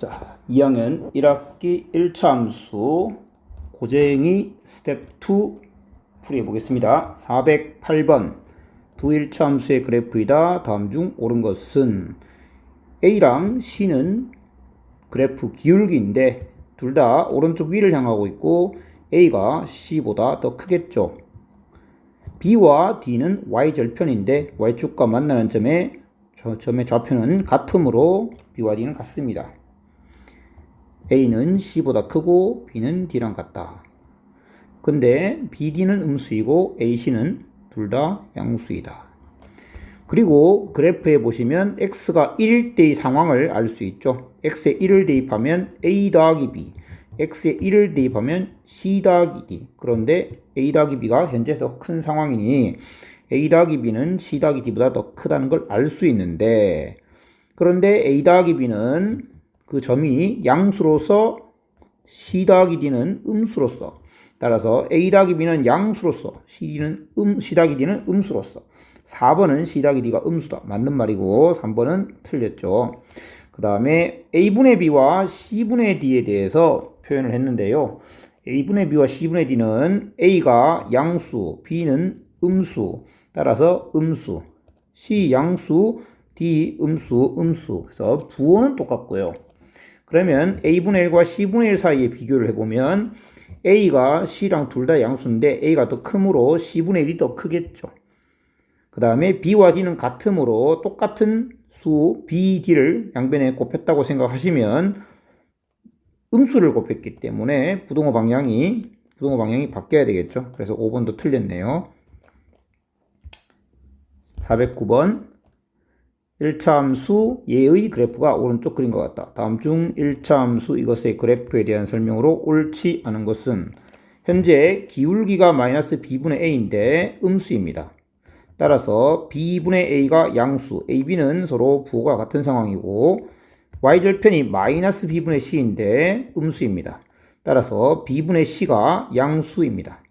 자, 2학년 1학기 1차 함수 고쟁이 스텝 2 풀이해 보겠습니다. 408번 두 1차 함수의 그래프이다. 다음 중 옳은 것은 A랑 C는 그래프 기울기인데 둘 다 오른쪽 위를 향하고 있고 A가 C보다 더 크겠죠. B와 D는 Y절편인데 Y축과 만나는 점의 저 점의 좌표는 같으므로 B와 D는 같습니다. A는 C보다 크고 B는 D랑 같다. 근데 BD는 음수이고 AC는 둘 다 양수이다. 그리고 그래프에 보시면 x가 1일 때의 상황을 알 수 있죠. x에 1을 대입하면 a 더하기 b, x에 1을 대입하면 c 더하기 d. 그런데 a 더하기 b가 현재 더 큰 상황이니 a 더하기 b는 c 더하기 d보다 더 크다는 걸 알 수 있는데 그런데 a 더하기 b는 그 점이 양수로서 c 더하기 d는 음수로서 따라서 a 더하기 b는 양수로서 c는 음, c 더하기 d는 음수로서 4번은 c 더하기 d가 음수다. 맞는 말이고 3번은 틀렸죠. 그 다음에 a분의 b와 c분의 d에 대해서 표현을 했는데요. a분의 b와 c분의 d는 a가 양수, b는 음수, 따라서 음수, c 양수, d 음수, 음수. 그래서 부호는 똑같고요. 그러면 a분의 1과 c분의 1 사이에 비교를 해보면 a가 c랑 둘 다 양수인데 a가 더 크므로 c분의 1이 더 크겠죠. 그 다음에 b와 d는 같으므로 똑같은 수 b, d를 양변에 곱했다고 생각하시면 음수를 곱했기 때문에 부동호 방향이 부동호 방향이 바뀌어야 되겠죠. 그래서 5번도 틀렸네요. 409번 1차 함수 예의 그래프가 오른쪽 그린 것 같다. 다음 중 1차 함수 이것의 그래프에 대한 설명으로 옳지 않은 것은 현재 기울기가 마이너스 b분의 a인데 음수입니다. 따라서 b분의 a가 양수, ab는 서로 부호가 같은 상황이고 y절편이 마이너스 b분의 c인데 음수입니다. 따라서 b분의 c가 양수입니다.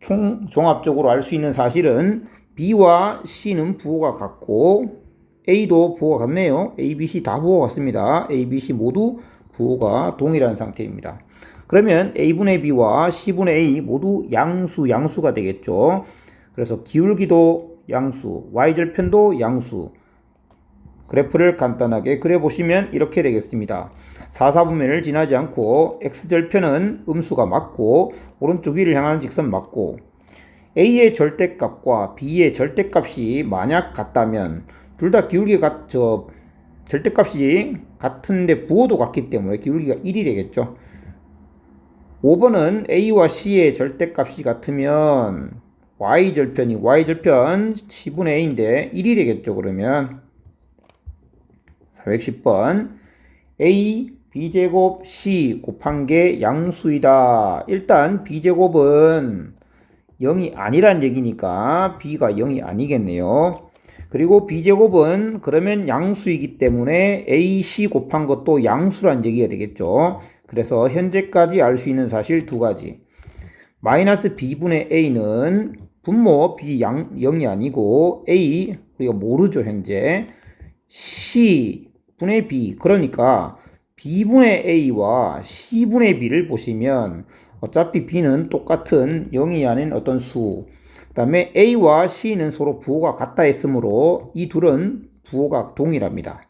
총 종합적으로 알 수 있는 사실은 b와 c는 부호가 같고 a도 부호가 같네요. a, b, c 다 부호가 같습니다. a, b, c 모두 부호가 동일한 상태입니다. 그러면 a분의 b와 c분의 a 모두 양수, 양수가 되겠죠. 그래서 기울기도 양수, y절편도 양수. 그래프를 간단하게 그려보시면 이렇게 되겠습니다. 4, 4분면을 지나지 않고 x절편은 음수가 맞고 오른쪽 위를 향하는 직선 맞고 a의 절대값과 b의 절대값이 만약 같다면 둘 다 기울기가 저 절대값이 같은데 부호도 같기 때문에 기울기가 1이 되겠죠. 5번은 a와 c의 절대값이 같으면 y절편이 y절편 10분의 a인데 1이 되겠죠. 그러면 410번 a b제곱 c 곱한 게 양수이다. 일단 b제곱은 0이 아니란 얘기니까 b가 0이 아니겠네요. 그리고 b제곱은 그러면 양수이기 때문에 ac 곱한 것도 양수란 얘기가 되겠죠. 그래서 현재까지 알 수 있는 사실 두 가지. 마이너스 b분의 a는 분모 b 양 0이 아니고 a 우리가 모르죠 현재 c 분의 b 그러니까 b분의 a와 c분의 b를 보시면 어차피 b는 똑같은 0이 아닌 어떤 수. 그 다음에 a와 c는 서로 부호가 같다 했으므로 이 둘은 부호가 동일합니다.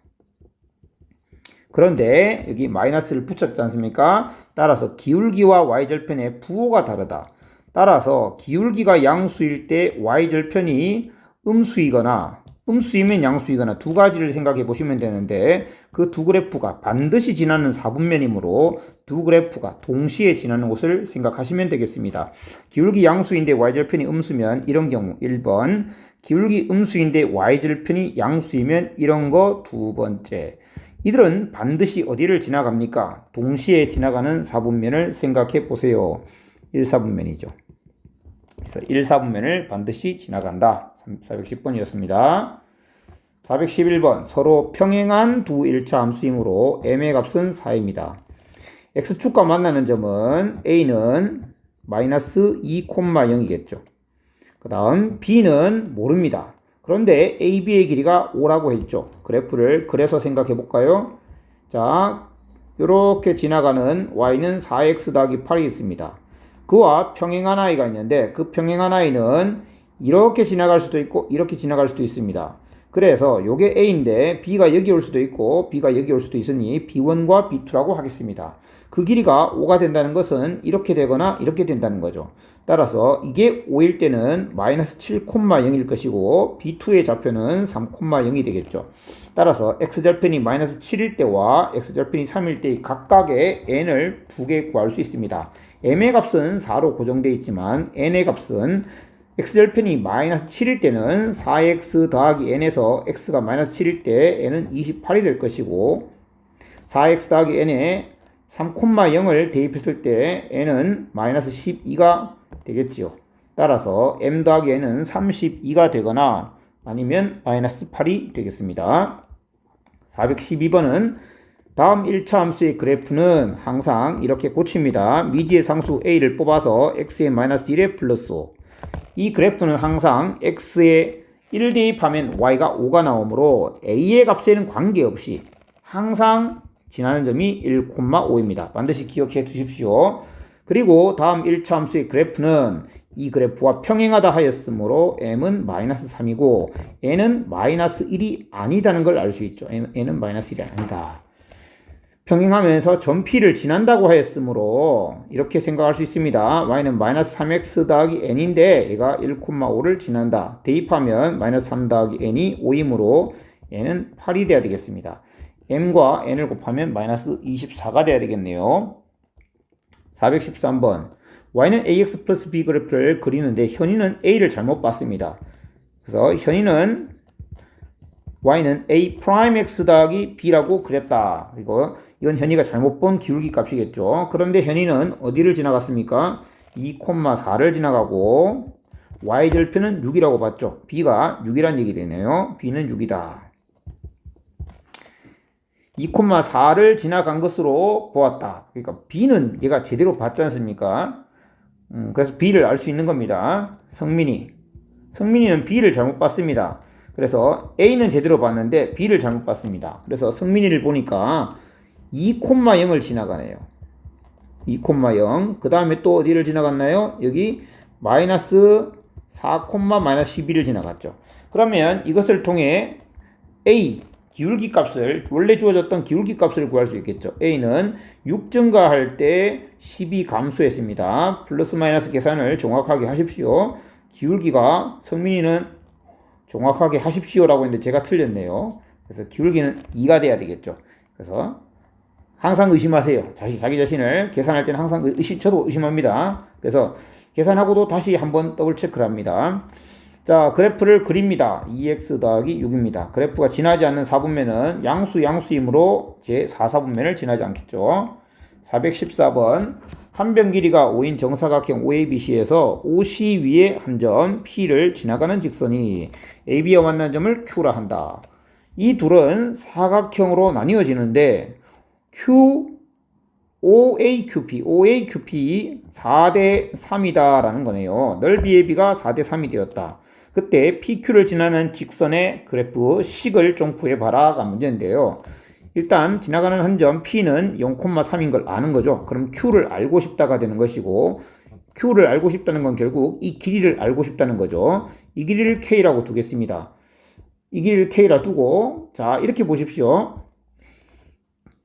그런데 여기 마이너스를 붙였지 않습니까? 따라서 기울기와 y절편의 부호가 다르다. 따라서 기울기가 양수일 때 y절편이 음수이거나 음수이면 양수이거나 두 가지를 생각해 보시면 되는데 그 두 그래프가 반드시 지나는 4분면이므로 두 그래프가 동시에 지나는 것을 생각하시면 되겠습니다. 기울기 양수인데 y절편이 음수면 이런 경우 1번 기울기 음수인데 y절편이 양수이면 이런 거 두 번째 이들은 반드시 어디를 지나갑니까? 동시에 지나가는 4분면을 생각해 보세요. 1, 4분면이죠. 그래서 1, 4분면을 반드시 지나간다. 410번이었습니다. 411번 서로 평행한 두 1차 함수이므로 m의 값은 4입니다. x축과 만나는 점은 a는 마이너스 2,0이겠죠. 그 다음 b는 모릅니다. 그런데 ab의 길이가 5라고 했죠. 그래프를 그래서 생각해 볼까요? 자, 이렇게 지나가는 y는 4x 더하기 8이 있습니다. 그와 평행한 i가 있는데 그 평행한 i는 이렇게 지나갈 수도 있고 이렇게 지나갈 수도 있습니다. 그래서 요게 a인데 b가 여기 올 수도 있고 b가 여기 올 수도 있으니 b1과 b2라고 하겠습니다. 그 길이가 5가 된다는 것은 이렇게 되거나 이렇게 된다는 거죠. 따라서 이게 5일 때는 마이너스 7,0일 것이고 b2의 좌표는 3,0이 되겠죠. 따라서 x절편이 마이너스 7일 때와 x절편이 3일 때 각각의 n을 두 개 구할 수 있습니다. m의 값은 4로 고정되어 있지만 n의 값은 x절편이 마이너스 7일 때는 4x 더하기 n에서 x가 마이너스 7일 때 n은 28이 될 것이고 4x 더하기 n에 3,0을 대입했을 때 n은 마이너스 12가 되겠지요. 따라서 m 더하기 n은 32가 되거나 아니면 마이너스 8이 되겠습니다. 412번은 다음 1차 함수의 그래프는 항상 이렇게 고칩니다. 미지의 상수 a를 뽑아서 x의 마이너스 1에 플러스 5. 이 그래프는 항상 x에 1 대입하면 y가 5가 나오므로 a의 값에는 관계없이 항상 지나는 점이 1,5입니다. 반드시 기억해 두십시오. 그리고 다음 1차 함수의 그래프는 이 그래프와 평행하다 하였으므로 m은 마이너스 3이고 n은 마이너스 1이 아니다는 걸 알 수 있죠. n은 마이너스 1이 아니다. 평행하면서 점피를 지난다고 하였으므로 이렇게 생각할 수 있습니다. y는 마이너스 3x 더하기 n인데 얘가 1,5를 지난다. 대입하면 마이너스 3 더하기 n이 5이므로 n은 8이 돼야 되겠습니다. m과 n을 곱하면 마이너스 24가 돼야 되겠네요. 413번 y는 ax 플러스 b 그래프를 그리는데 현이는 a를 잘못 봤습니다. 그래서 현이는 y는 a 프라임 x 더하기 b라고 그랬다. 그리고 이건 현이가 잘못 본 기울기 값이겠죠. 그런데 현이는 어디를 지나갔습니까? 2,4를 지나가고 y절표는 6이라고 봤죠. b가 6이란 얘기 되네요. b는 6이다. 2,4를 지나간 것으로 보았다. 그러니까 b는 얘가 제대로 봤지 않습니까? 음, 그래서 b를 알 수 있는 겁니다. 성민이. 성민이는 b를 잘못 봤습니다. 그래서 a는 제대로 봤는데 b를 잘못 봤습니다. 그래서 성민이를 보니까 2,0을 지나가네요. 2,0. 그 다음에 또 어디를 지나갔나요? 여기 마이너스 4, 마이너스 12를 지나갔죠. 그러면 이것을 통해 a 기울기 값을 원래 주어졌던 기울기 값을 구할 수 있겠죠. A는 6 증가할 때 12 감소했습니다. 플러스 마이너스 계산을 정확하게 하십시오. 기울기가 성민이는 정확하게 하십시오라고 했는데 제가 틀렸네요. 그래서 기울기는 2가 돼야 되겠죠. 그래서 항상 의심하세요. 자기 자기 자신을 계산할 때는 항상 의심 저도 의심합니다. 그래서 계산하고도 다시 한번 더블 체크를 합니다. 자, 그래프를 그립니다. 2x 더하기 6입니다. 그래프가 지나지 않는 4분면은 양수 양수이므로 제 4, 4분면을 지나지 않겠죠. 414번 한 변 길이가 5인 정사각형 OABC에서 OC 위에 한 점 P를 지나가는 직선이 AB와 만난 점을 Q라 한다. 이 둘은 사각형으로 나뉘어지는데 Q OAQP, OAQP 4대 3이다라는 거네요. 넓이 AB가 4대 3이 되었다. 그때 PQ를 지나는 직선의 그래프 식을 좀 구해봐라가 문제인데요. 일단 지나가는 한 점 P는 0,3인 걸 아는 거죠. 그럼 Q를 알고 싶다가 되는 것이고 Q를 알고 싶다는 건 결국 이 길이를 알고 싶다는 거죠. 이 길이를 K라고 두겠습니다. 이 길이를 K라 두고 자 이렇게 보십시오.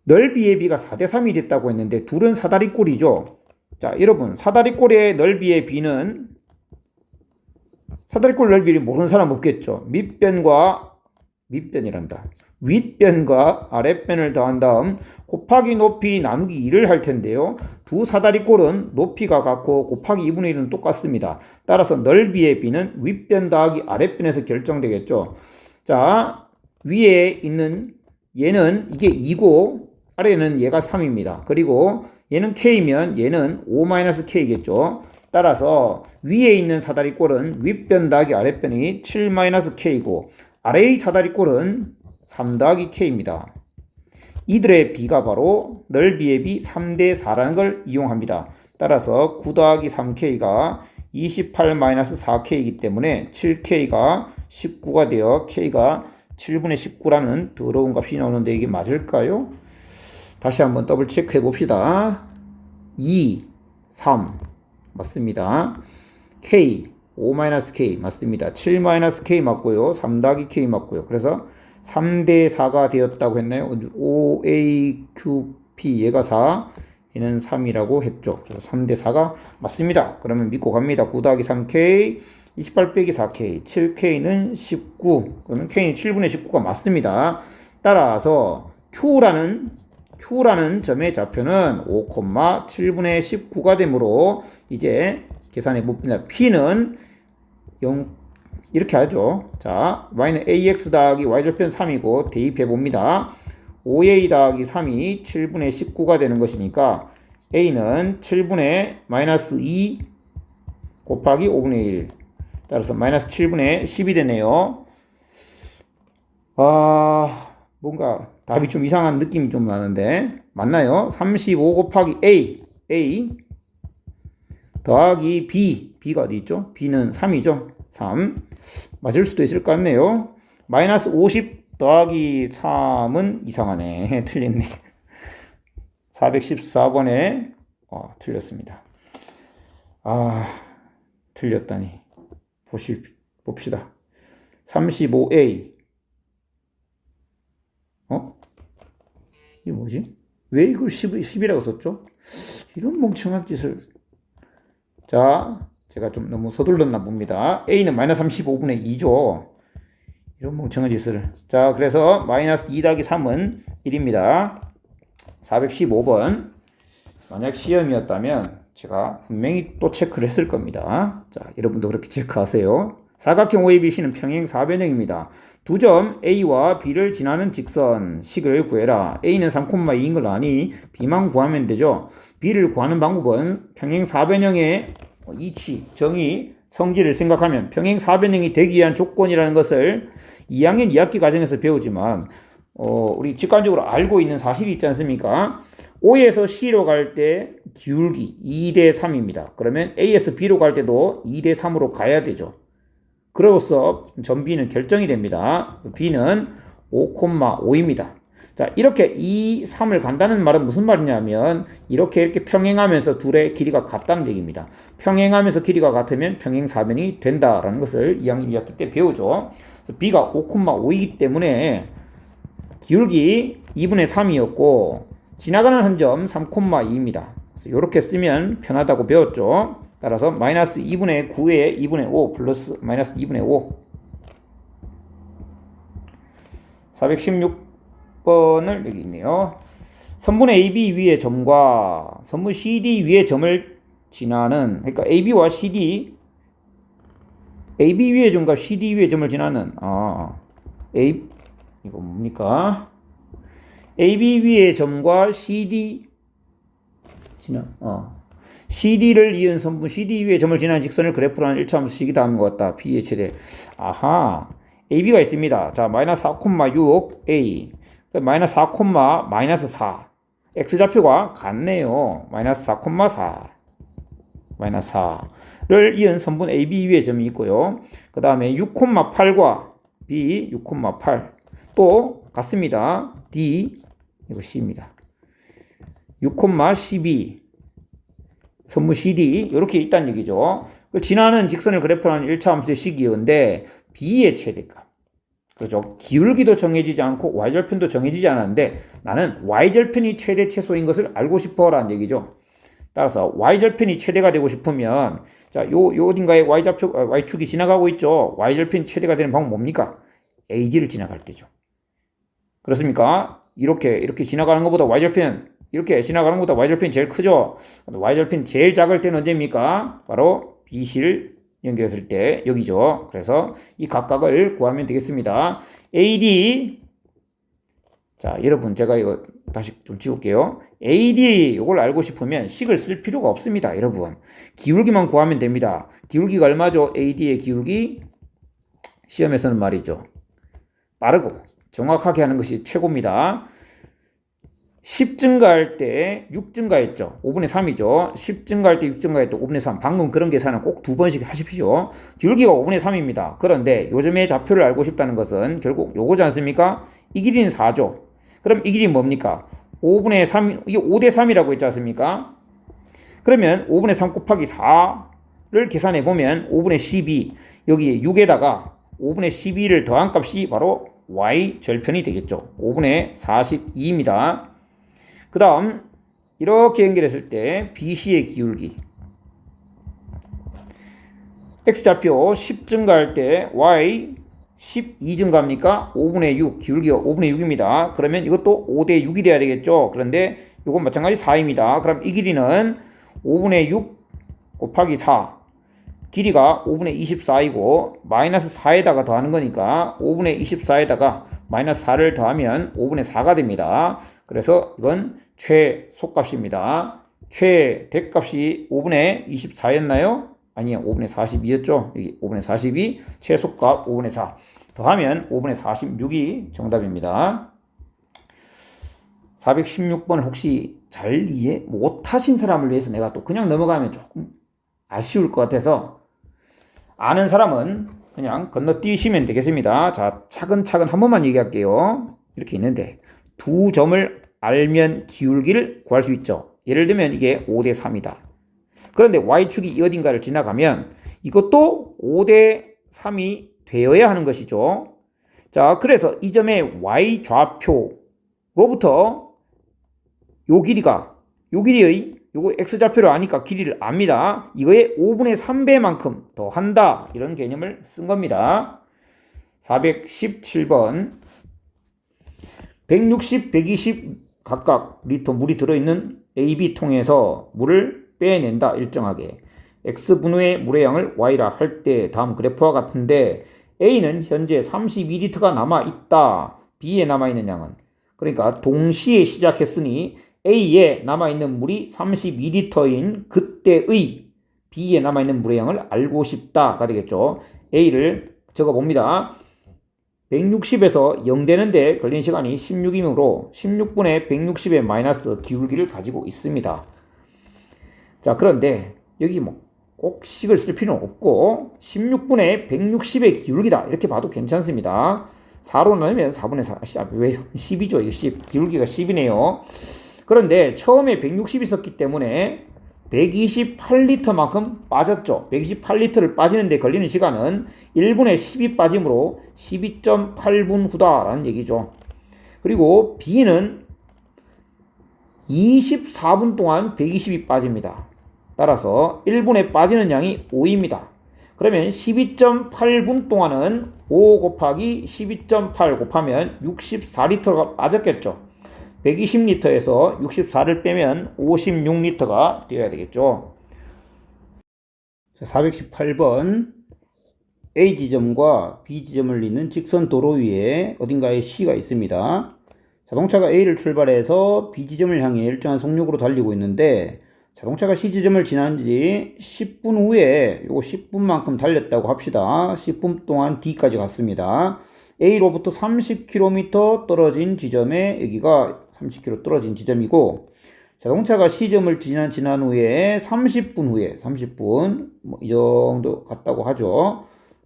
넓이의 B가 4대 3이 됐다고 했는데 둘은 사다리꼴이죠. 자 여러분 사다리꼴의 넓이의 B는 사다리꼴 넓이를 모르는 사람 없겠죠. 밑변과 밑변이란다. 윗변과 아랫변을 더한 다음 곱하기 높이 나누기 2를 할 텐데요. 두 사다리꼴은 높이가 같고 곱하기 2분의 1은 똑같습니다. 따라서 넓이의 비는 윗변 더하기 아랫변에서 결정되겠죠. 자, 위에 있는 얘는 이게 2고 아래는 얘가 3입니다. 그리고 얘는 K면 얘는 5-K겠죠. 따라서 위에 있는 사다리꼴은 윗변 더하기 아랫변이 7-K이고 아래의 사다리꼴은 3 더하기 K입니다. 이들의 비가 바로 넓이의 비 3대 4라는 걸 이용합니다. 따라서 9 더하기 3K가 28-4K이기 때문에 7K가 19가 되어 K가 7분의 19라는 더러운 값이 나오는데 이게 맞을까요? 다시 한번 더블 체크해 봅시다. 2, 3 맞습니다. K 5-K 맞습니다. 7-K 맞고요. 3 더하기 K 맞고요. 그래서 3대 4가 되었다고 했나요? OAQP 얘가 4 얘는 3이라고 했죠. 그래서 3대 4가 맞습니다. 그러면 믿고 갑니다. 9 더하기 3K 28 빼기 4K 7K는 19 그러면 K는 7분의 19가 맞습니다. 따라서 Q라는 Q라는 점의 좌표는 5, 7분의 19가 되므로 이제 계산해 봅니다. P는 0 이렇게 하죠. 자, y는 ax 더하기 y절편 3이고 대입해 봅니다. 5a 더하기 3이 7분의 19가 되는 것이니까 a는 7분의 마이너스 2 곱하기 5분의 1 따라서 마이너스 7분의 10이 되네요. 아, 뭔가 답이 좀 이상한 느낌이 좀 나는데 맞나요? 35 곱하기 a a 더하기 b b가 어디 있죠? b는 3이죠. 3 맞을 수도 있을 것 같네요. 마이너스 50 더하기 3은 이상하네. 틀렸네. 414번에 어, 틀렸습니다. 아, 틀렸다니. 보시, 봅시다. 35A. 어? 이게 뭐지? 왜 이걸 10, 10이라고 썼죠? 이런 멍청한 짓을. 자, 제가 좀 너무 서둘렀나 봅니다. A는 마이너스 35분의 2죠. 이런 멍청한 짓을. 자, 그래서 마이너스 2 더하기 3은 1입니다. 415번. 만약 시험이었다면 제가 분명히 또 체크를 했을 겁니다. 자, 여러분도 그렇게 체크하세요. 사각형 OABC는 평행 4변형입니다. 두 점 A와 B를 지나는 직선 식을 구해라. A는 3,2인 걸 아니 B만 구하면 되죠. B를 구하는 방법은 평행 4변형의 이치, 정의, 성질을 생각하면 평행 4변형이 되기 위한 조건이라는 것을 2학년 2학기 과정에서 배우지만 어, 우리 직관적으로 알고 있는 사실이 있지 않습니까? O에서 C로 갈 때 기울기 2대 3입니다. 그러면 A에서 B로 갈 때도 2대 3으로 가야 되죠. 그로써 전 B는 결정이 됩니다. B는 5,5입니다. 자, 이렇게 2, 3을 간다는 말은 무슨 말이냐면 이렇게 이렇게 평행하면서 둘의 길이가 같다는 얘기입니다. 평행하면서 길이가 같으면 평행 사변이 된다라는 것을 2학년 2학기 때 배우죠. 그래서 B가 5,5이기 때문에 기울기 2분의 3이었고 지나가는 한 점 3,2입니다. 그래서 이렇게 쓰면 편하다고 배웠죠. 따라서 마이너스 2분의 9에 2분의 5 플러스 마이너스 2분의 5 416 번을 여기 있네요. 선분 AB 위의 점과 선분 CD 위의 점을 지나는 그러니까 AB와 CD AB 위의 점과 CD 위의 점을 지나는 아 A 이거 뭡니까? AB 위의 점과 CD 지나 어 CD를 이은 선분 CD 위의 점을 지나는 직선을 그래프로 하는 1차 함수식이 다음과 같다. B의 최대. 아하. AB가 있습니다. 자, 마이너스 4,6 A. 마이너스 4, 마이너스 4. X좌표가 같네요. 마이너스 4,4. 마이너스 4를 이은 선분 AB 위의 점이 있고요. 그 다음에 6,8과 B 6,8. 또 같습니다. D 이거 C입니다. 6,12 선무 CD 이렇게 있다는 얘기죠. 그 지나는 직선을 그래프하는 1차 함수의 식이었는데 B의 최대값. 그렇죠. 기울기도 정해지지 않고 y절편도 정해지지 않았는데 나는 y절편이 최대 최소인 것을 알고 싶어 라는 얘기죠. 따라서 y절편이 최대가 되고 싶으면 자, 요, 요 어딘가에 y좌표, 어, y축이 지나가고 있죠. y절편이 최대가 되는 방법 뭡니까? AD를 지나갈 때죠. 그렇습니까? 이렇게, 이렇게 지나가는 것보다 y절편 이렇게 지나가는 것보다 y절편이 제일 크죠. y절편 제일 작을 때는 언제입니까? 바로 BC를 연결했을 때 여기죠. 그래서 이 각각을 구하면 되겠습니다. AD 자 여러분 제가 이거 다시 좀 지울게요. AD 이걸 알고 싶으면 식을 쓸 필요가 없습니다. 여러분 기울기만 구하면 됩니다. 기울기가 얼마죠? AD의 기울기 시험에서는 말이죠. 빠르고 정확하게 하는 것이 최고입니다. 10 증가할 때 6 증가했죠. 5분의 3이죠. 10 증가할 때 6 증가할 때 5분의 3. 방금 그런 계산은 꼭 두 번씩 하십시오. 기울기가 5분의 3입니다. 그런데 요즘에 좌표를 알고 싶다는 것은 결국 요거지 않습니까? 이 길이는 4죠. 그럼 이 길이 뭡니까? 5분의 3, 이게 5대 3이라고 했지 않습니까? 그러면 5분의 3 곱하기 4를 계산해 보면 5분의 12, 여기 6에다가 5분의 12를 더한 값이 바로 y 절편이 되겠죠. 5분의 42입니다. 그 다음, 이렇게 연결했을 때 BC의 기울기. x좌표 10 증가할 때 y 12 증가합니까? 5분의 6, 기울기가 5분의 6입니다. 그러면 이것도 5대 6이 돼야 되겠죠. 그런데 이건 마찬가지 4입니다. 그럼 이 길이는 5분의 6 곱하기 4. 길이가 5분의 24이고 마이너스 4에다가 더하는 거니까 5분의 24에다가 마이너스 4를 더하면 5분의 4가 됩니다. 그래서 이건 최소값입니다. 최대값이 5분의 24였나요? 아니요. 5분의 42였죠. 여기 5분의 42, 최소값 5분의 4. 더하면 5분의 46이 정답입니다. 416번 혹시 잘 이해 못하신 사람을 위해서 내가 또 그냥 넘어가면 조금 아쉬울 것 같아서 아는 사람은 그냥 건너뛰시면 되겠습니다. 자, 차근차근 한 번만 얘기할게요. 이렇게 있는데 두 점을 알면 기울기를 구할 수 있죠. 예를 들면 이게 5대 3이다. 그런데 y축이 어딘가를 지나가면 이것도 5대 3이 되어야 하는 것이죠. 자, 그래서 이 점의 y 좌표로부터 요 길이가 요 길이의 요거 x좌표로 아니까 길이를 압니다. 이거의 5분의 3배만큼 더 한다. 이런 개념을 쓴 겁니다. 417번 160, 120 각각 리터 물이 들어있는 AB 통에서 물을 빼낸다 일정하게 X분의 물의 양을 Y라 할 때 다음 그래프와 같은데 A는 현재 32리터가 남아있다. B에 남아있는 양은 그러니까 동시에 시작했으니 A에 남아있는 물이 32리터인 그때의 B에 남아있는 물의 양을 알고 싶다가 되겠죠. A를 적어봅니다. 160에서 0 되는데 걸린 시간이 16이므로 16분의 160의 마이너스 기울기를 가지고 있습니다. 자, 그런데 여기 뭐 꼭 식을 쓸 필요는 없고 16분의 160의 기울기다. 이렇게 봐도 괜찮습니다. 4로 넣으면 4분의 4, 아, 왜 10이죠? 이거 10. 기울기가 10이네요. 그런데 처음에 160 있었기 때문에 128리터만큼 빠졌죠. 128리터를 빠지는데 걸리는 시간은 1분의 10이 빠짐으로 12.8분 후다라는 얘기죠. 그리고 B는 24분 동안 120이 빠집니다. 따라서 1분에 빠지는 양이 5입니다. 그러면 12.8분 동안은 5 곱하기 12.8 곱하면 64리터가 빠졌겠죠. 120리터에서 64를 빼면 56리터가 되어야 되겠죠. 418번 A 지점과 B 지점을 잇는 직선 도로 위에 어딘가에 C가 있습니다. 자동차가 A를 출발해서 B 지점을 향해 일정한 속력으로 달리고 있는데 자동차가 C 지점을 지난 지 10분 후에 요거 10분만큼 달렸다고 합시다. 10분 동안 D까지 갔습니다. A로부터 30km 떨어진 지점에 여기가 30km 떨어진 지점이고 자동차가 시점을 지난 지난 후에 30분 후에 30분 뭐 이 정도 갔다고 하죠.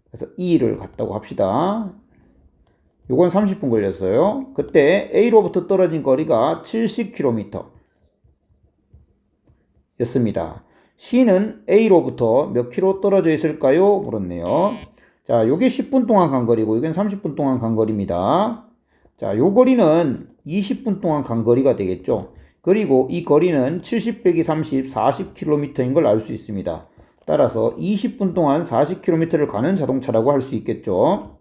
그래서 2를 갔다고 합시다. 요건 30분 걸렸어요. 그때 A로부터 떨어진 거리가 70km 였습니다. C는 A로부터 몇 킬로 떨어져 있을까요? 물었네요. 자, 요게 10분 동안 간 거리고 이건 30분 동안 간 거리입니다. 자, 요 거리는 20분 동안 간 거리가 되겠죠. 그리고 이 거리는 70 빼기 30, 40km인 걸 알 수 있습니다. 따라서 20분 동안 40km를 가는 자동차라고 할 수 있겠죠.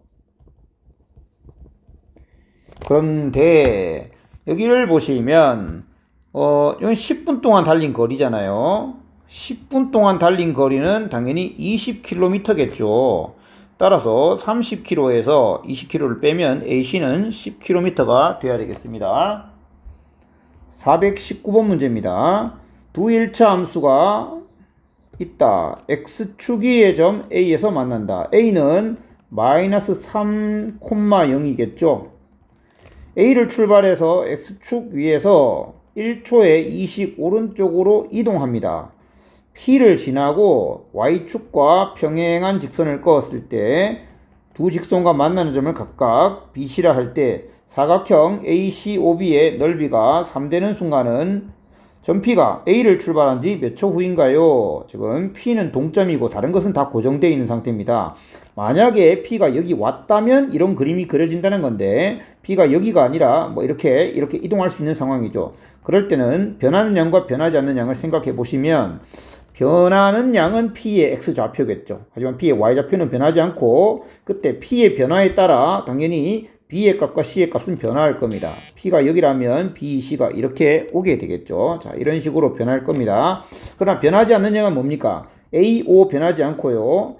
그런데 여기를 보시면 어, 이건 10분 동안 달린 거리잖아요. 10분 동안 달린 거리는 당연히 20km겠죠. 따라서 30km에서 20km를 빼면 AC는 10km가 돼야 되겠습니다. 419번 문제입니다. 두 1차 함수가 있다. x축위의 점 A에서 만난다. A는 마이너스 3,0이겠죠. A를 출발해서 x축 위에서 1초에 2식 오른쪽으로 이동합니다. P를 지나고 Y축과 평행한 직선을 그었을 때 두 직선과 만나는 점을 각각 BC라 할 때 사각형 ACOB의 넓이가 3되는 순간은 전 P가 A를 출발한 지 몇 초 후인가요? 지금 P는 동점이고 다른 것은 다 고정되어 있는 상태입니다. 만약에 P가 여기 왔다면 이런 그림이 그려진다는 건데 P가 여기가 아니라 뭐 이렇게 이렇게 이동할 수 있는 상황이죠. 그럴 때는 변하는 양과 변하지 않는 양을 생각해 보시면 변하는 양은 P의 X 좌표겠죠. 하지만 P의 Y 좌표는 변하지 않고 그때 P의 변화에 따라 당연히 B의 값과 C의 값은 변화할 겁니다. P가 여기라면 B, C가 이렇게 오게 되겠죠. 자, 이런 식으로 변할 겁니다. 그러나 변하지 않는 양은 뭡니까? A, O 변하지 않고요.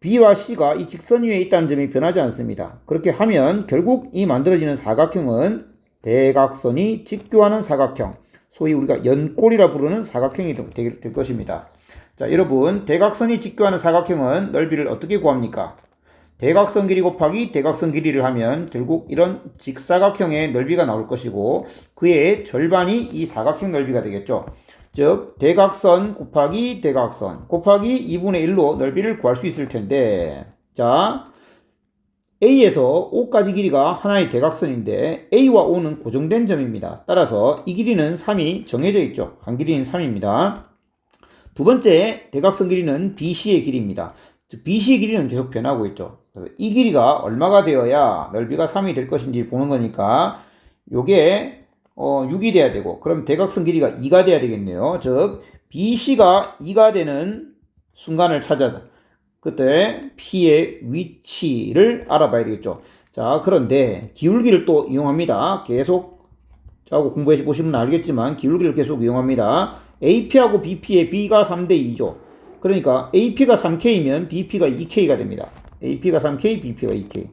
B와 C가 이 직선 위에 있다는 점이 변하지 않습니다. 그렇게 하면 결국 이 만들어지는 사각형은 대각선이 직교하는 사각형, 소위 우리가 연골이라 부르는 사각형이 될, 될 것입니다. 자, 여러분, 대각선이 직교하는 사각형은 넓이를 어떻게 구합니까? 대각선 길이 곱하기 대각선 길이를 하면 결국 이런 직사각형의 넓이가 나올 것이고 그의 절반이 이 사각형 넓이가 되겠죠. 즉 대각선 곱하기 대각선 곱하기 2분의 1로 넓이를 구할 수 있을 텐데 자 A에서 O까지 길이가 하나의 대각선인데 A와 O는 고정된 점입니다. 따라서 이 길이는 3이 정해져 있죠. 한 길이는 3입니다. 두 번째 대각선 길이는 BC의 길이입니다. 즉 BC의 길이는 계속 변하고 있죠. 그래서 이 길이가 얼마가 되어야 넓이가 3이 될 것인지 보는 거니까 요게 어 6이 돼야 되고 그럼 대각선 길이가 2가 돼야 되겠네요. 즉 BC가 2가 되는 순간을 찾아서 그때 P의 위치를 알아봐야 되겠죠. 자, 그런데 기울기를 또 이용합니다. 계속 하고 공부해 보시면 알겠지만 기울기를 계속 이용합니다. AP하고 BP의 B가 3대 2죠. 그러니까 AP가 3K면 BP가 2K가 됩니다. AP가 3K, BP가 2K.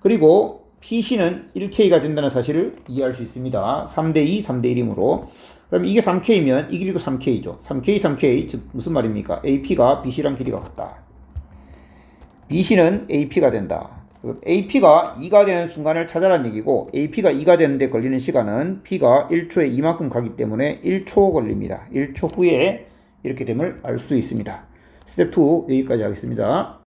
그리고 PC는 1K가 된다는 사실을 이해할 수 있습니다. 3대 2, 3대 1이므로. 그럼 이게 3K면 이 길이도 3K죠. 3K, 3K, 즉 무슨 말입니까? AP가 BC랑 길이가 같다. BC는 AP가 된다. AP가 2가 되는 순간을 찾아라는 얘기고 AP가 2가 되는데 걸리는 시간은 P가 1초에 이만큼 가기 때문에 1초 걸립니다. 1초 후에 이렇게 됨을 알 수 있습니다. 스텝 2 여기까지 하겠습니다.